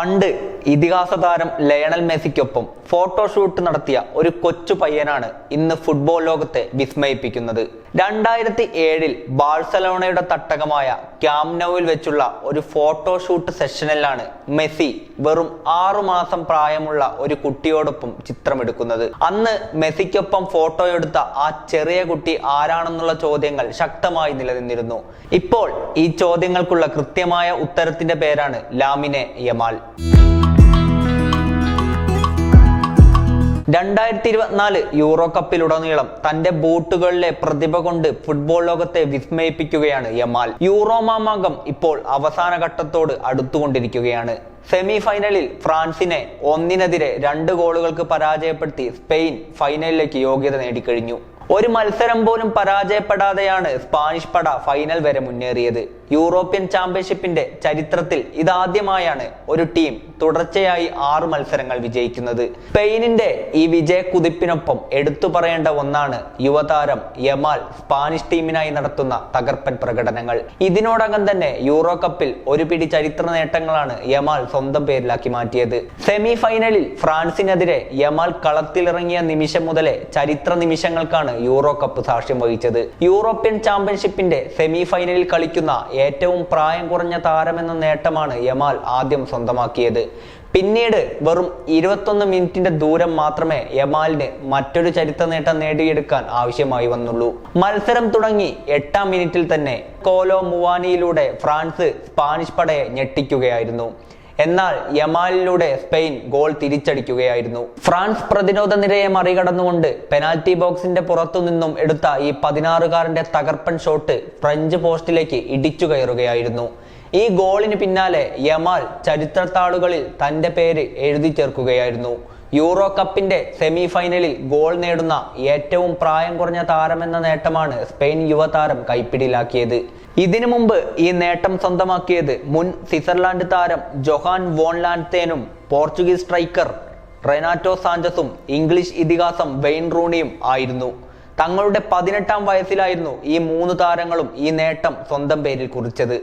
പണ്ട് ഇതിഹാസ താരം ലയണൽ മെസ്സിക്കൊപ്പം ഫോട്ടോഷൂട്ട് നടത്തിയ ഒരു കൊച്ചു പയ്യനാണ് ഇന്ന് ഫുട്ബോൾ ലോകത്തെ വിസ്മയിപ്പിക്കുന്നത്. രണ്ടായിരത്തി ഏഴിൽ ബാഴ്സലോണയുടെ തട്ടകമായ ക്യാംനൌവിൽ വെച്ചുള്ള ഒരു ഫോട്ടോഷൂട്ട് സെഷനിലാണ് മെസ്സി വെറും ആറു മാസം പ്രായമുള്ള ഒരു കുട്ടിയോടൊപ്പം ചിത്രമെടുക്കുന്നത്. അന്ന് മെസ്സിക്കൊപ്പം ഫോട്ടോ എടുത്ത ആ ചെറിയ കുട്ടി ആരാണെന്നുള്ള ചോദ്യങ്ങൾ ശക്തമായി നിലനിന്നിരുന്നു. ഇപ്പോൾ ഈ ചോദ്യങ്ങൾക്കുള്ള കൃത്യമായ ഉത്തരത്തിന്റെ പേരാണ് ലാമിനെ യമാൽ. രണ്ടായിരത്തി ഇരുപത്തിനാല് യൂറോ കപ്പിലുടനീളം തന്റെ ബൂട്ടുകളിലെ പ്രതിഭ കൊണ്ട് ഫുട്ബോൾ ലോകത്തെ വിസ്മയിപ്പിക്കുകയാണ് യമാൽ. യൂറോ മാമാങ്കം ഇപ്പോൾ അവസാന ഘട്ടത്തോട് അടുത്തുകൊണ്ടിരിക്കുകയാണ്. സെമി ഫൈനലിൽ ഫ്രാൻസിനെ ഒന്നിനെതിരെ രണ്ട് ഗോളുകൾക്ക് പരാജയപ്പെടുത്തി സ്പെയിൻ ഫൈനലിലേക്ക് യോഗ്യത നേടിക്കഴിഞ്ഞു. ഒരു മത്സരം പോലും പരാജയപ്പെടാതെയാണ് സ്പാനിഷ് പട ഫൈനൽ വരെ മുന്നേറിയത്. യൂറോപ്യൻ ചാമ്പ്യൻഷിപ്പിന്റെ ചരിത്രത്തിൽ ഇതാദ്യമായാണ് ഒരു ടീം തുടർച്ചയായി ആറ് മത്സരങ്ങൾ വിജയിക്കുന്നത്. സ്പെയിനിന്റെ ഈ വിജയ കുതിപ്പിനൊപ്പം എടുത്തു പറയേണ്ട ഒന്നാണ് യുവതാരം യമാൽ സ്പാനിഷ് ടീമിനായി നടത്തുന്ന തകർപ്പൻ പ്രകടനങ്ങൾ. ഇതിനോടകം തന്നെ യൂറോ കപ്പിൽ ഒരു പിടി ചരിത്ര നേട്ടങ്ങളാണ് യമാൽ സ്വന്തം പേരിലാക്കി മാറ്റിയത്. സെമി ഫൈനലിൽ ഫ്രാൻസിനെതിരെ യമാൽ കളത്തിലിറങ്ങിയ നിമിഷം മുതലേ ചരിത്ര നിമിഷങ്ങൾക്കാണ് യൂറോ കപ്പ് സാക്ഷ്യം വഹിച്ചത്. യൂറോപ്യൻ ചാമ്പ്യൻഷിപ്പിന്റെ സെമി ഫൈനലിൽ കളിക്കുന്ന ഏറ്റവും പ്രായം കുറഞ്ഞ താരമെന്ന നേട്ടമാണ് യമാൽ ആദ്യം സ്വന്തമാക്കിയത്. പിന്നീട് വെറും ഇരുപത്തൊന്ന് മിനിറ്റിന്റെ ദൂരം മാത്രമേ യമാലിന് മറ്റൊരു ചരിത്ര നേട്ടം നേടിയെടുക്കാൻ ആവശ്യമായി വന്നുള്ളൂ. മത്സരം തുടങ്ങി എട്ടാം മിനിറ്റിൽ തന്നെ കോലോ മുവാനിയിലൂടെ ഫ്രാൻസ് സ്പാനിഷ് പടയെ ഞെട്ടിക്കുകയായിരുന്നു. എന്നാൽ യമാലിലൂടെ സ്പെയിൻ ഗോൾ തിരിച്ചടിക്കുകയായിരുന്നു. ഫ്രാൻസ് പ്രതിരോധ നിരയെ മറികടന്നുകൊണ്ട് പെനാൽറ്റി ബോക്സിന്റെ പുറത്തു നിന്നും എടുത്ത ഈ പതിനാറുകാരന്റെ തകർപ്പൻ ഷോട്ട് ഫ്രഞ്ച് പോസ്റ്റിലേക്ക് ഇടിച്ചു കയറുകയായിരുന്നു. ഈ ഗോളിന് പിന്നാലെ യമാൽ ചരിത്രത്താളുകളിൽ തന്റെ പേര് എഴുതി ചേർക്കുകയായിരുന്നു. യൂറോ കപ്പിന്റെ സെമി ഫൈനലിൽ ഗോൾ നേടുന്ന ഏറ്റവും പ്രായം കുറഞ്ഞ താരമെന്ന നേട്ടമാണ് സ്പെയിൻ യുവതാരം കൈപ്പിടിയിലാക്കിയത്. ഇതിനു മുമ്പ് ഈ നേട്ടം സ്വന്തമാക്കിയത് മുൻ സ്വിറ്റ്സർലാൻഡ് താരം ജൊഹാൻ വോൺലാൻഡ്തേനും പോർച്ചുഗീസ് സ്ട്രൈക്കർ റെനാറ്റോ സാഞ്ചസും ഇംഗ്ലീഷ് ഇതിഹാസം വെയിൻ റൂണിയും ആയിരുന്നു. തങ്ങളുടെ പതിനെട്ടാം വയസ്സിലായിരുന്നു ഈ മൂന്ന് താരങ്ങളും ഈ നേട്ടം സ്വന്തം പേരിൽ കുറിച്ചത്.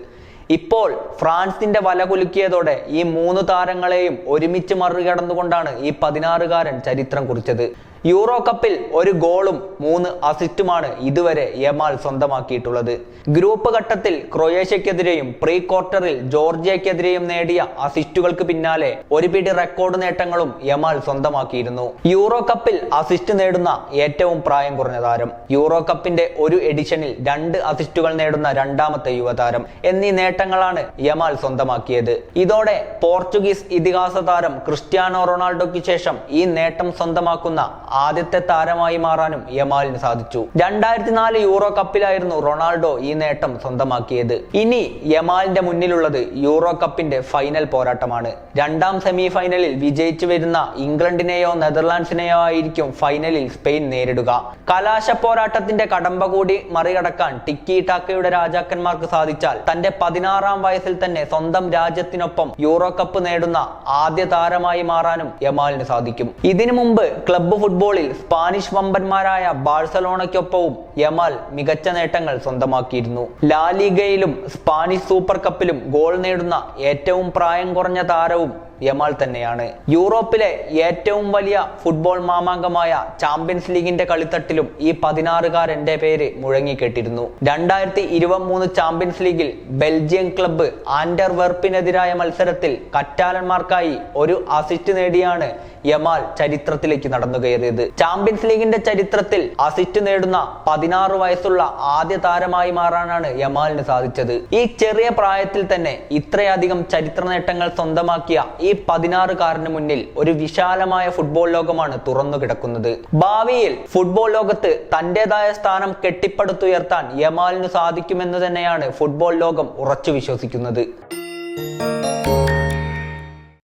ഇപ്പോൾ ഫ്രാൻസിന്റെ വല കുലുക്കിയതോടെ ഈ മൂന്ന് താരങ്ങളെയും ഒരുമിച്ച് മറികടന്നുകൊണ്ടാണ് ഈ പതിനാറുകാരൻ ചരിത്രം കുറിച്ചത്. യൂറോ കപ്പിൽ ഒരു ഗോളും മൂന്ന് അസിസ്റ്റുമാണ് ഇതുവരെ യമാൽ സ്വന്തമാക്കിയിട്ടുള്ളത്. ഗ്രൂപ്പ് ഘട്ടത്തിൽ ക്രൊയേഷ്യക്കെതിരെയും പ്രീ ക്വാർട്ടറിൽ ജോർജിയക്കെതിരെയും നേടിയ അസിസ്റ്റുകൾക്ക് പിന്നാലെ ഒരു പിടി റെക്കോർഡ് നേട്ടങ്ങളും യമാൽ സ്വന്തമാക്കിയിരുന്നു. യൂറോ കപ്പിൽ അസിസ്റ്റ് നേടുന്ന ഏറ്റവും പ്രായം കുറഞ്ഞ താരം. യൂറോ കപ്പിന്റെ ഒരു എഡിഷനിൽ രണ്ട് അസിസ്റ്റുകൾ നേടുന്ന രണ്ടാമത്തെ യുവതാരം. എന്നീ നേട്ടങ്ങളാണ് യമാൽ സ്വന്തമാക്കിയത്. ഇതോടെ പോർച്ചുഗീസ് ഇതിഹാസ താരം ക്രിസ്ത്യാനോ റൊണാൾഡോയ്ക്ക് ശേഷം ഈ നേട്ടം സ്വന്തമാക്കുന്ന ആദ്യത്തെ താരമായി മാറാനും യമാലിന് സാധിച്ചു. രണ്ടായിരത്തി നാല് യൂറോ കപ്പിലായിരുന്നു റൊണാൾഡോ ഈ നേട്ടം സ്വന്തമാക്കിയത്. ഇനി യമാലിന്റെ മുന്നിലുള്ളത് യൂറോ കപ്പിന്റെ ഫൈനൽ പോരാട്ടമാണ്. രണ്ടാം സെമി ഫൈനലിൽ വിജയിച്ചു വരുന്ന ഇംഗ്ലണ്ടിനെയോ നെതർലാൻഡ്സിനെയോ ആയിരിക്കും ഫൈനലിൽ സ്പെയിൻ നേരിടുക. കലാശ പോരാട്ടത്തിന്റെ കടമ്പ കൂടി മറികടക്കാൻ ടിക്കി ടാക്കയുടെ രാജാക്കന്മാർക്ക് സാധിച്ചാൽ തന്റെ പതിനാറാം വയസ്സിൽ തന്നെ സ്വന്തം രാജ്യത്തിനൊപ്പം യൂറോ കപ്പ് നേടുന്ന ആദ്യ താരമായി മാറാനും യമാലിന് സാധിക്കും. ഇതിനു മുമ്പ് ക്ലബ്ബ് ഫുട്ബോളിൽ സ്പാനിഷ് വമ്പന്മാരായ ബാഴ്സലോണയ്ക്കൊപ്പവും യമാൽ മികച്ച നേട്ടങ്ങൾ സ്വന്തമാക്കിയിരുന്നു. ലാലിഗയിലും സ്പാനിഷ് സൂപ്പർ കപ്പിലും ഗോൾ നേടുന്ന ഏറ്റവും പ്രായം കുറഞ്ഞ താരവും യമാൽ തന്നെയാണ്. യൂറോപ്പിലെ ഏറ്റവും വലിയ ഫുട്ബോൾ മാമാങ്കമായ ചാമ്പ്യൻസ് ലീഗിന്റെ കളിത്തട്ടിലും ഈ പതിനാറുകാരന്റെ പേര് മുഴങ്ങിക്കെട്ടിരുന്നു. രണ്ടായിരത്തി ഇരുപത്തിമൂന്ന് ചാമ്പ്യൻസ് ലീഗിൽ ബെൽജിയം ക്ലബ്ബ് ആൻഡർ വെർപ്പിനെതിരായ മത്സരത്തിൽ കറ്റാലന്മാർക്കായി ഒരു അസിസ്റ്റ് നേടിയാണ് യമാൽ ചരിത്രത്തിലേക്ക് നടന്നു കയറിയത് ചാമ്പ്യൻസ് ലീഗിന്റെ ചരിത്രത്തിൽ അസിസ്റ്റ് നേടുന്ന പതിനാറ് വയസ്സുള്ള ആദ്യ താരമായി മാറാനാണ് യമാലിന് സാധിച്ചത്. ഈ ചെറിയ പ്രായത്തിൽ തന്നെ ഇത്രയധികം ചരിത്ര നേട്ടങ്ങൾ സ്വന്തമാക്കിയ ഈ പതിനാറുകാരന് മുന്നിൽ ഒരു വിശാലമായ ഫുട്ബോൾ ലോകമാണ് തുറന്നു കിടക്കുന്നത്. ഭാവിയിൽ ഫുട്ബോൾ ലോകത്ത് തന്റേതായ സ്ഥാനം കെട്ടിപ്പടുത്തുയർത്താൻ യമാലിന് സാധിക്കുമെന്ന് തന്നെയാണ് ഫുട്ബോൾ ലോകം ഉറച്ചു വിശ്വസിക്കുന്നത്.